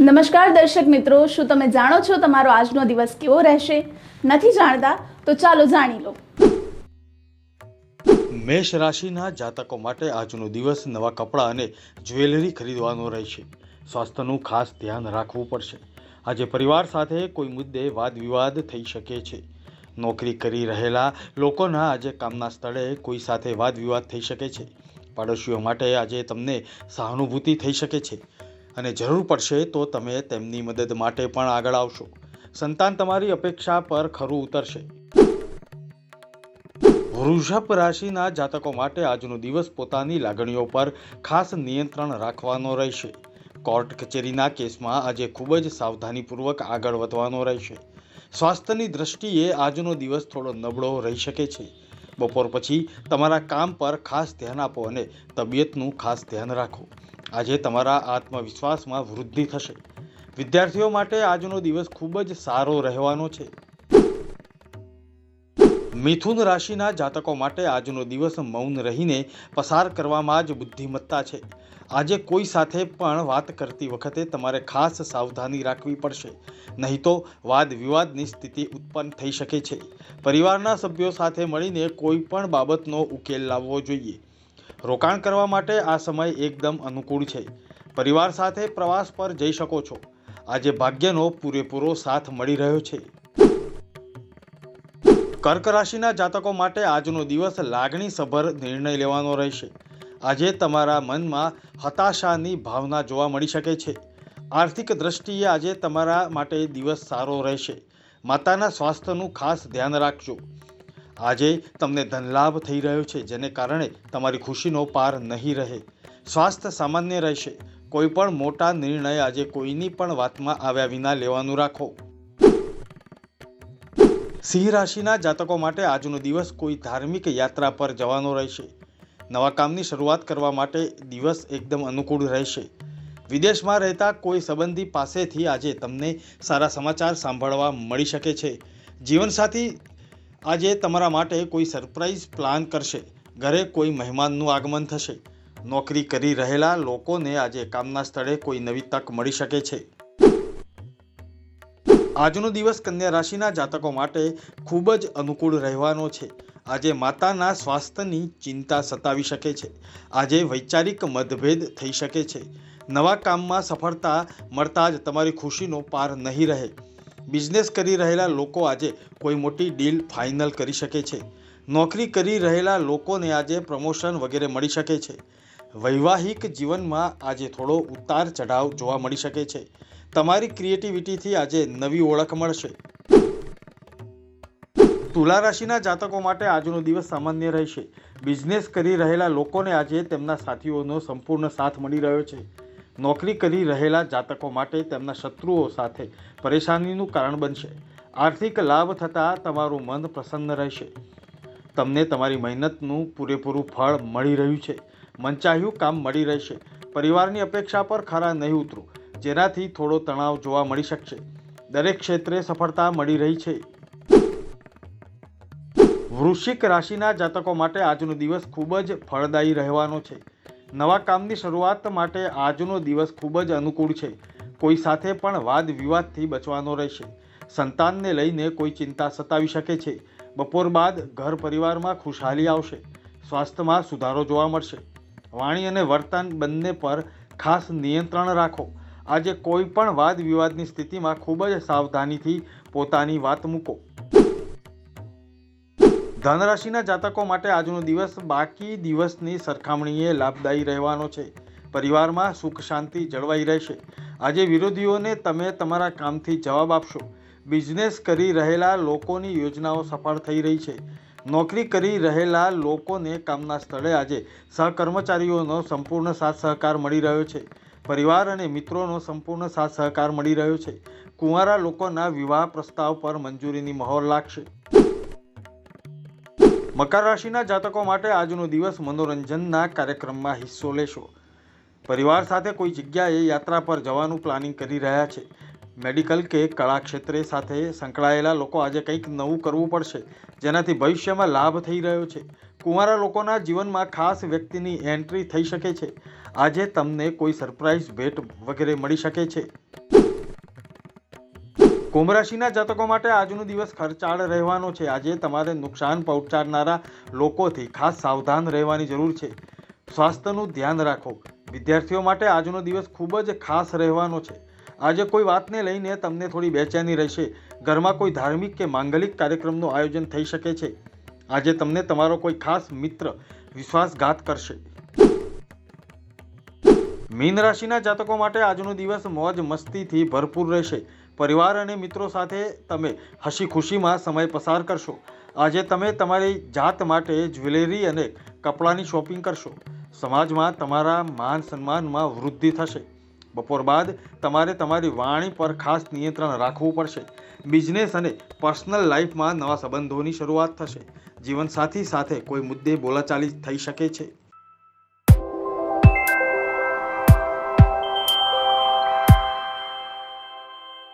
નમસ્કાર દર્શક મિત્રો, શું તમે જાણો છો તમારો આજનો દિવસ કેવો રહેશે? નથી જાણતા તો ચાલો જાણી લો. મેષ રાશિના જાતકો માટે આજનો દિવસ નવા કપડાં અને જ્વેલરી ખરીદવાનો રહેશે. સ્વાસ્થ્યનું ખાસ ધ્યાન રાખવું પડશે. આજે પરિવાર સાથે કોઈ મુદ્દે વાદ વિવાદ થઈ શકે છે. નોકરી કરી રહેલા લોકોના આજે કામના સ્થળે કોઈ સાથે વાદ વિવાદ થઈ શકે છે. પાડોશીઓ માટે આજે તમને સહાનુભૂતિ થઈ શકે છે. અને જરૂર પડશે તો તમે તેમની મદદ માટે પણ આગળ આવશો. સંતાન તમારી અપેક્ષા પર ખરું ઉતરશે. વૃષભ રાશિના જાતકો માટે આજનો દિવસ પોતાની લાગણીઓ પર ખાસ નિયંત્રણ રાખવાનો રહેશે. કોર્ટ કચેરીના કેસમાં આજે ખૂબ જ સાવધાનીપૂર્વક આગળ વધવાનો રહેશે. સ્વાસ્થ્યની દ્રષ્ટિએ આજનો દિવસ થોડો નબળો રહી શકે છે. બપોર પછી તમારા કામ પર ખાસ ધ્યાન આપો અને તબિયતનું ખાસ ધ્યાન રાખો. આજે તમારા આત્મવિશ્વાસમાં વૃદ્ધિ થશે. વિદ્યાર્થીઓ માટે આજનો દિવસ ખૂબ જ સારો રહેવાનો છે. મિથુન રાશિના જાતકો માટે આજનો દિવસ મૌન રહીને પસાર કરવામાં જ બુદ્ધિમત્તા છે. આજે કોઈ સાથે પણ વાત કરતી વખતે તમારે ખાસ સાવધાની રાખવી પડશે. નહીં તો વાદ વિવાદની સ્થિતિ ઉત્પન્ન થઈ શકે છે. પરિવારના સભ્યો સાથે મળીને કોઈ પણ બાબતનો ઉકેલ લાવવો જોઈએ. રોકાણ કરવા માટે આ સમય એકદમ અનુકૂળ છે. પરિવાર સાથે પ્રવાસ પર જઈ શકો છો. આજે ભાગ્યનો પૂરેપૂરો સાથ મળી રહ્યો છે. કર્ક રાશિના જાતકો માટે આજનો દિવસ લાગણીસભર નિર્ણય લેવાનો રહેશે. આજે તમારા મનમાં હતાશાની ભાવના જોવા મળી શકે છે. આર્થિક દ્રષ્ટિએ આજે તમારા માટે દિવસ સારો રહેશે. માતાના સ્વાસ્થ્યનું ખાસ ધ્યાન રાખજો. આજે તમને ધનલાભ થઈ રહ્યો છે, જેને કારણે તમારી ખુશીનો પાર નહીં રહે. સ્વાસ્થ્ય સામાન્ય રહેશે. કોઈ પણ મોટા નિર્ણય આજે કોઈની પણ વાતમાં આવ્યા વિના લેવાનું રાખો. સિંહ રાશિના જાતકો માટે આજનો દિવસ કોઈ ધાર્મિક યાત્રા પર જવાનો રહેશે. નવા કામની શરૂઆત કરવા માટે દિવસ એકદમ અનુકૂળ રહેશે. વિદેશમાં રહેતા કોઈ સંબંધી પાસેથી આજે તમને સારા સમાચાર સાંભળવા મળી શકે છે. જીવનસાથી આજે તમારા માટે કોઈ સરપ્રાઇઝ પ્લાન કરશે. ઘરે કોઈ મહેમાનનું આગમન થશે. નોકરી કરી રહેલા લોકોને આજે કામના સ્થળે કોઈ નવી તક મળી શકે છે. આજનો દિવસ કન્યા રાશિના જાતકો માટે ખૂબ જ અનુકૂળ રહેવાનો છે. આજે માતાના સ્વાસ્થ્યની ચિંતા સતાવી શકે છે. આજે વૈચારિક મતભેદ થઈ શકે છે. નવા કામમાં સફળતા મળતા જ તમારી ખુશીનો પાર નહીં રહે. બિઝનેસ કરી રહેલા લોકો આજે કોઈ મોટી ડીલ ફાઇનલ કરી શકે છે. નોકરી કરી રહેલા લોકોને આજે પ્રમોશન વગેરે મળી શકે છે. વૈવાહિક જીવનમાં આજે થોડો ઉતાર ચઢાવ જોવા મળી શકે છે. તમારી ક્રિએટિવિટીથી આજે નવી ઓળખ મળશે. તુલા રાશિના જાતકો માટે આજનો દિવસ સામાન્ય રહેશે. બિઝનેસ કરી રહેલા લોકોને આજે તેમના સાથીઓનો સંપૂર્ણ સાથ મળી રહ્યો છે. નોકરી કરી રહેલા જાતકો માટે તેમના શત્રુઓ સાથે પરેશાનીનું કારણ બનશે. આર્થિક લાભ થતાં તમારું મન પ્રસન્ન રહેશે. તમને તમારી મહેનતનું પૂરેપૂરું ફળ મળી રહ્યું છે. મંચાહ્યું કામ મળી રહેશે. પરિવારની અપેક્ષા પર ખરા નહીં ઉતરો, જેનાથી થોડો તણાવ જોવા મળી શકશે. દરેક ક્ષેત્રે સફળતા મળી રહી છે. વૃશ્ચિક રાશિના જાતકો માટે આજનો દિવસ ખૂબ જ ફળદાયી રહેવાનો છે. નવા કામની શરૂઆત માટે આજનો દિવસ ખૂબ જ અનુકૂળ છે. કોઈ સાથે પણ વાદ વિવાદથી બચવાનો રહેશે. સંતાનને લઈને કોઈ ચિંતા સતાવી શકે છે. બપોર બાદ ઘર પરિવારમાં ખુશહાલી આવશે. સ્વાસ્થ્યમાં સુધારો જોવા મળશે. વાણી અને વર્તન બંને પર ખાસ નિયંત્રણ રાખો. આજે કોઈ પણ વાદ વિવાદની સ્થિતિમાં ખૂબ જ સાવધાનીથી પોતાની વાત મૂકો. ધનરાશિના જાતકો માટે આજનો દિવસ બાકી દિવસની સરખામણીએ લાભદાયી રહેવાનો છે. પરિવારમાં સુખ શાંતિ જળવાઈ રહેશે. આજે વિરોધીઓને તમે તમારા કામથી જવાબ આપશો. બિઝનેસ કરી રહેલા લોકોની યોજનાઓ સફળ થઈ રહી છે. નોકરી કરી રહેલા લોકોને કામના સ્થળે આજે સહકર્મચારીઓનો સંપૂર્ણ સાથ સહકાર મળી રહ્યો છે. પરિવાર અને મિત્રોનો સંપૂર્ણ સાથ સહકાર મળી રહ્યો છે. કુંવારા લોકોના વિવાહ પ્રસ્તાવ પર મંજૂરીની મહોર લાગશે. મકર રાશિના જાતકો માટે આજનો દિવસ મનોરંજનના કાર્યક્રમમાં હિસ્સો લેશો. પરિવાર સાથે કોઈ જગ્યાએ યાત્રા પર જવાનું પ્લાનિંગ કરી રહ્યા છે. મેડિકલ કે કળા ક્ષેત્રે સાથે સંકળાયેલા લોકો આજે કંઈક નવું કરવું પડશે, જેનાથી ભવિષ્યમાં લાભ થઈ રહ્યો છે. કુંવારા લોકોના જીવનમાં ખાસ વ્યક્તિની એન્ટ્રી થઈ શકે છે. આજે તમને કોઈ સરપ્રાઇઝ ભેટ વગેરે મળી શકે છે. કુંભ રાશિના જાતકો માટે આજનો દિવસ ખર્ચાળ રહેવાનો છે. આજે તમારે નુકસાન પહોંચાડનારા લોકોથી ખાસ સાવધાન રહેવાની જરૂર છે. સ્વાસ્થ્યનું ધ્યાન રાખો. વિદ્યાર્થીઓ માટે આજનો દિવસ ખૂબ જ ખાસ રહેવાનો છે. આજે કોઈ વાતને લઈને તમને થોડી બેચેની રહેશે. ઘરમાં કોઈ ધાર્મિક કે માંગલિક કાર્યક્રમનું આયોજન થઈ શકે છે. આજે તમને તમારો કોઈ ખાસ મિત્ર વિશ્વાસઘાત કરશે. મીન રાશિના જાતકો માટે આજનો દિવસ મોજ મસ્તીથી ભરપૂર રહેશે. પરિવાર અને મિત્રો સાથે તમે હસી ખુશીમાં સમય પસાર કરશો. આજે તમે તમારી જાત માટે જ્વેલરી અને કપડાની શોપિંગ કરશો. સમાજમાં તમારા માન સન્માનમાં વૃદ્ધિ થશે. બપોર બાદ તમારે તમારી વાણી પર ખાસ નિયંત્રણ રાખવું પડશે. બિઝનેસ અને પર્સનલ લાઈફમાં નવા સંબંધોની શરૂઆત થશે. જીવનસાથી સાથે કોઈ મુદ્દે બોલાચાલી થઈ શકે છે.